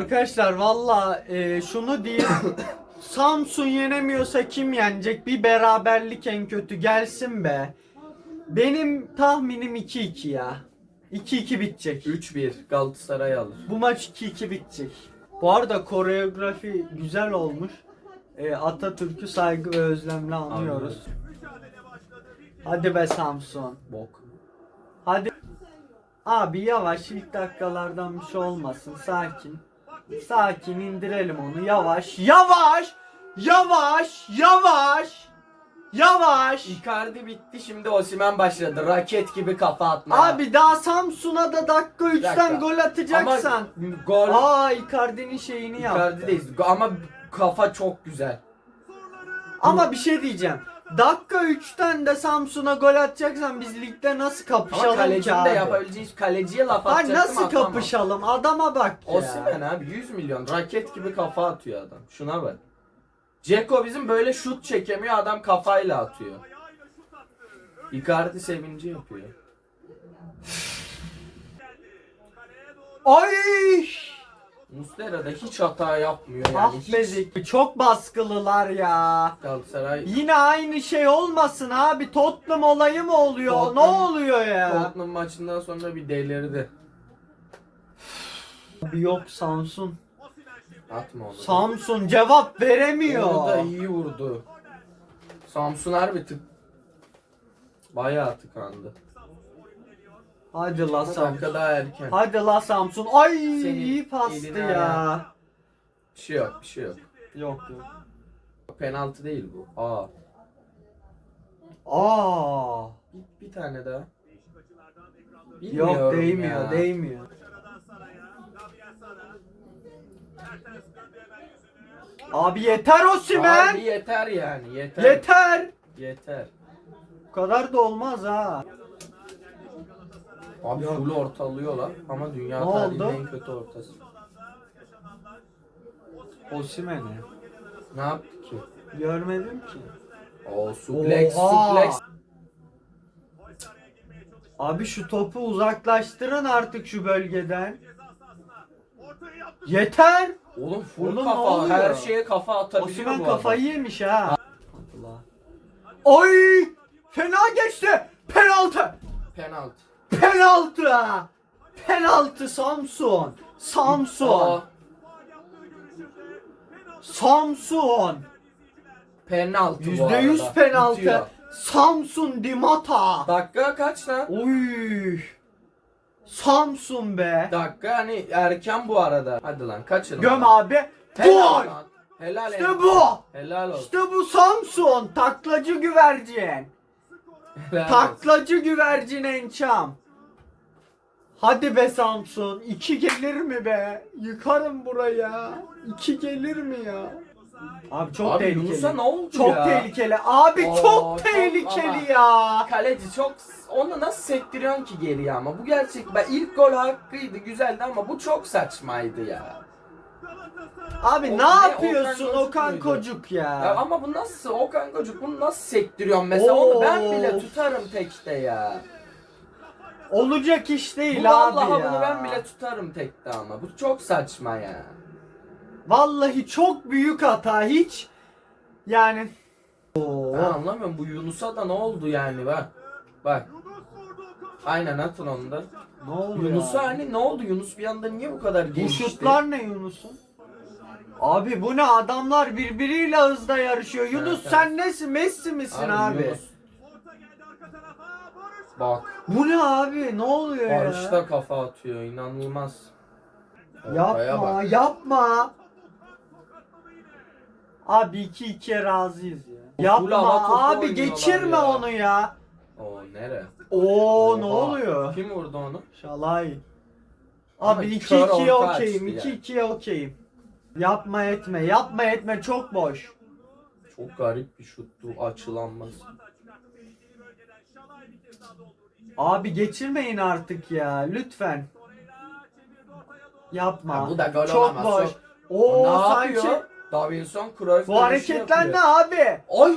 Arkadaşlar valla e, şunu diyeyim. Samsun yenemiyorsa kim yenecek? Bir beraberlik en kötü gelsin be. Benim tahminim 2-2 ya. 2-2 bitecek. 3-1 Galatasaray alır. Bu maç 2-2 bitecek. Bu arada koreografi güzel olmuş. E, Atatürk'ü saygı ve özlemle anıyoruz. Hadi be Samsun. Bok. Hadi. Abi yavaş ilk dakikalardan bir şey olmasın. Sakin. Sakin indirelim onu. Yavaş. Yavaş. Yavaş. Yavaş. Yavaş. Icardi bitti şimdi Osimhen başladı. Raket gibi kafa atmaya. Abi daha Samsun'a da dakika 3'ten dakika. gol atacaksan. Ama gol Aa Icardi'nin şeyini yaptı. Icardi'deyiz. Ama kafa çok güzel. Ama bir şey diyeceğim. Dakika 3'ten de Samsun'a gol atacaksan biz ligde nasıl Ama kapışalım ki kalecinin abi? de yapabileceği kaleciye laf Lan atacaktım nasıl atamam. kapışalım? Adama bak ya. Osimhen abi 100 milyon raket gibi kafa atıyor adam. Şuna bak. Ceko bizim böyle şut çekemiyor adam kafayla atıyor. Icardi sevinci yapıyor. Ay! Muslera da hiç hata yapmıyor yani. Ah hiç. bezik. Çok baskılılar ya. Galatasaray Yine aynı şey olmasın abi. Tottenham olayı mı oluyor? Tottenham- ne oluyor ya? Tottenham maçından sonra bir delirdi. Yok Samsun. Atma onu. Samsun cevap veremiyor. Onu da iyi vurdu. Samsun harbi tık. Bayağı tıkandı. Hadi la dakika Samsun. daha erken. Hadi la Samsun. Ay Senin iyi pastı eline ya. ayağına. Bir şey yok bir şey yok. Yok yok. Penaltı değil bu. Aa. Aa. Bir, bir tane daha. Yok Bilmiyorum değmiyor ya. değmiyor. Abi yeter Osimhen. Abi yeter yani yeter. Yeter. Yeter. Bu kadar da olmaz ha. Abi Yok. full ortalıyorlar ama dünya Ne tarihinin oldu? en kötü ortası. Osimhen'e. Ne yaptı ki? Görmedim ki. O suplex Oha! suplex. Abi şu topu uzaklaştırın artık şu bölgeden. Yeter. Oğlum full Oğlum ne kafa oluyor? her şeye kafa atabiliyor Osimhen bu kafayı adam. yemiş ha. Allah. Oy! Fena geçti. Penaltı. Penaltı. Penaltı. Penaltı Samsun. Samsun. Samsun. penaltı bu arada. penaltı. Bitiyor. Samsun Dimata. Dakika kaç lan? Oy. Samsun be. Dakika hani erken bu arada. Hadi lan kaçın. Göm lan. abi. Helal Gol. lan. Helal İşte bu. Helal olsun. İşte bu Samsun. Taklacı güvercin. Helal olsun. Taklacı güvercin ençam. Hadi be Samsun. İki gelir mi be? Yıkarım buraya. İki gelir mi ya? Abi çok Abi tehlikeli. Yunus'a ne oldu çok ya? tehlikeli. Abi Oo, çok tehlikeli ama- ya. Kaleci çok onu nasıl sektiriyorsun ki geriye ama bu gerçek ben ilk gol hakkıydı güzeldi ama bu çok saçmaydı ya. Abi O ne ne, yapıyorsun Okan Kocuk Okan? Kocuk ya? ya ama bu nasıl Okan Kocuk bunu nasıl sektiriyorsun mesela onu ben bile tutarım tekte ya. Olacak iş değil Bu abi vallahi ya. bunu ben bile tutarım tekte ama bu çok saçma ya. Vallahi çok büyük hata hiç yani Oo. Ben anlamıyorum bu Yunus'a da ne oldu yani bak. Bak. Aynen atın onu da. ne oluyor? Yunus'a hani ne oldu? Yunus bir anda niye bu kadar Bu gelişti? şutlar ne Yunus'un? Abi bu ne adamlar birbiriyle hızla yarışıyor. Yunus evet. sen nesin? Messi misin abi? Yunus. Bak. Bu ne abi? Ne oluyor ya? da kafa atıyor. inanılmaz. Ortaya Yapma, bak. yapma. Abi 2-2'ye razıyız ya. O full hava Yapma abi oynuyorlar geçirme ya. onu ya. Oo nere? Oo ne Oha. oluyor? Kim vurdu onu? Şalay. Ama Abi kör 2-2'ye orta okeyim. açtı ya. 2-2'ye okeyim. Yapma etme. Yapma etme çok boş. Çok garip bir şuttu. Açılanmaz. Abi geçirmeyin artık ya lütfen. Yapma. Ha, bu da gol çok olamaz, boş. çok. Oo ne sanki yapıyor? Davinson Cruyff bu hareketler ne abi? Ay!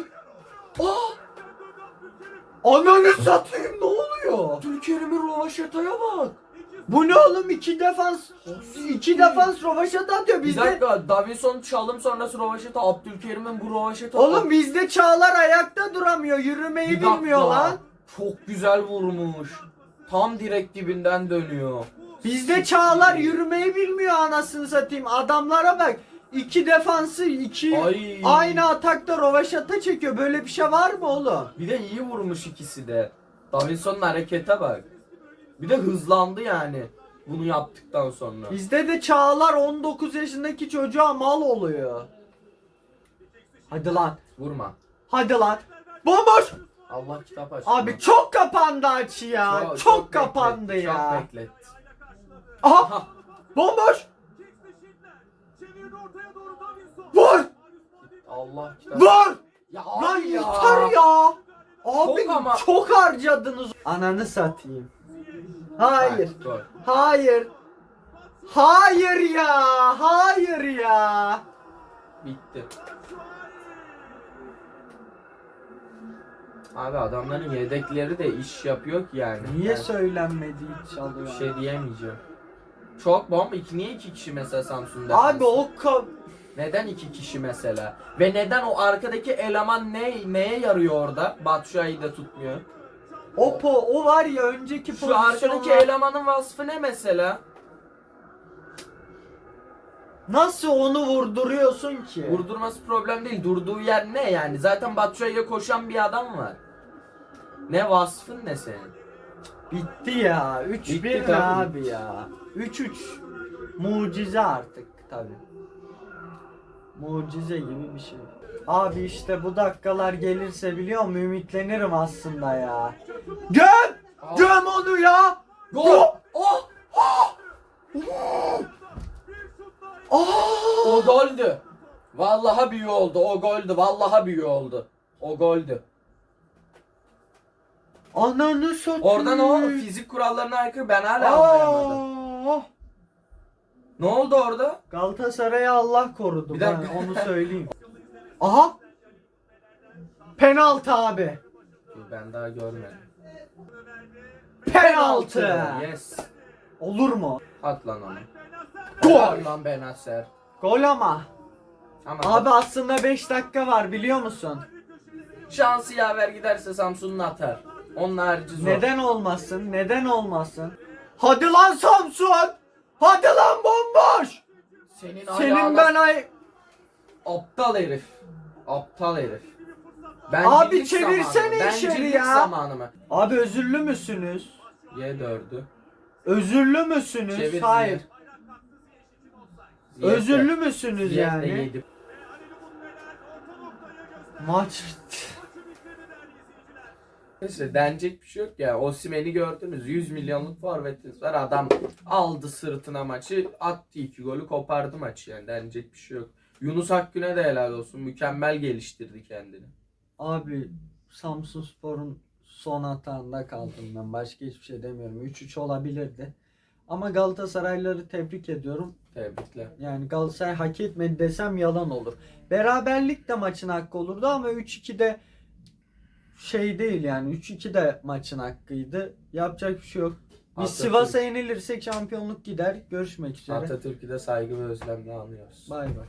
Aa! Ananı satayım ne oluyor? Türkiye'nin Rovaşeta'ya bak. Bu ne oğlum iki defans iki defans rovaşata atıyor Bir bizde. dakika Davison çalım sonrası Rovaşeta Abdülkerim'in bu Rovaşeta Oğlum bizde Çağlar ayakta duramıyor. Yürümeyi Bir bilmiyor lan. Çok güzel vurmuş. Tam direkt dibinden dönüyor. Bizde Çağlar yürümeyi bilmiyor anasını satayım. Adamlara bak. İki defansı iki Ay. aynı atakta rovaşata çekiyor. Böyle bir şey var mı oğlum? Bir de iyi vurmuş ikisi de. Davinson'un harekete bak. Bir de hızlandı yani. Bunu yaptıktan sonra. Bizde de Çağlar 19 yaşındaki çocuğa mal oluyor. Hadi lan. Vurma. Hadi lan. Bomboş. Allah kitap aç. Abi çok kapandı açı ya. Çok, kapandı bekletti, ya. Çok bekletti. Aha. Bomboş. Vur. Allah kitap. Vur. Ya Lan ya. yeter ya. Abi Çok ama- çok harcadınız. Ananı satayım. Hayır. Hayır. Hayır ya. Hayır ya. Bitti. Abi adamların yedekleri de iş yapıyor ki yani. Niye Ben söylenmedi hiç alıyor? bir şey diyemeyeceğim. Çok bomba. İki, niye iki kişi mesela Samsun'da? Abi o ka- Neden iki kişi mesela? Ve neden o arkadaki eleman ne neye yarıyor orada? Batshuayi de tutmuyor. o po o var ya önceki Şu arkadaki pozisyonlar. elemanın vasfı ne mesela? Nasıl onu vurduruyorsun ki? Vurdurması problem değil. Durduğu yer ne yani? Zaten Batshuayi'ye koşan bir adam var. Ne vasfın ne senin? Bitti ya. 3-1 Bitti ne tabii. abi ya? 3-3. Mucize artık tabi. Mucize gibi bir şey. Abi işte bu dakikalar gelirse biliyor musun ümitlenirim aslında ya. Göm! Göm onu ya! Gol! Oh! Aa! O goldü. Vallahi büyü oldu. O goldü. Vallahi büyü oldu. O goldü. Ananı satayım. Oradan o fizik kurallarına aykırı ben hala anlayamadım. Ne oldu orada? Galatasaray'ı Allah korudu. Bir ben dakika. onu söyleyeyim. Aha! Penaltı abi. Ben daha görmedim. Penaltı. Yes. Olur mu? At lan onu. Gol. Helal Lan Benacer. Gol ama. Ama Abi aslında 5 dakika var biliyor musun? şansı yaver giderse Samsun'un atar. Onun harici zor. Neden olmasın? Neden olmasın? Hadi lan Samsun! Hadi lan bomboş! Senin, Senin ayağına- ben ay... Aptal herif. Aptal herif. Abi Bencillik çevirsene zamanı. Bencillik ya. zamanı mı? Abi özürlü müsünüz? Y4'ü. Özürlü müsünüz? Çevir Hayır. Ziyech. Özürlü müsünüz Ziyech de yani? yedi. Maç bitti. İşte denecek bir şey yok ya. Osimhen'i gördünüz. 100 milyonluk forvetiniz var. Adam aldı sırtına maçı. Attı iki golü kopardı maçı yani. Denecek bir şey yok. Yunus Akgün'e de helal olsun. Mükemmel geliştirdi kendini. Abi Samsun Spor'un son hatağında kaldım ben. Başka hiçbir şey demiyorum. 3-3 olabilirdi. Ama Galatasaraylıları tebrik ediyorum. Tebrikler. Yani Galatasaray hak etmedi desem yalan olur. Beraberlik de maçın hakkı olurdu ama 3-2 de şey değil yani 3-2 de maçın hakkıydı. Yapacak bir şey yok. Biz Atatürk- Sivas'a yenilirsek şampiyonluk gider. Görüşmek üzere. Atatürk'ü de saygı ve özlemle anıyoruz. Bay bay.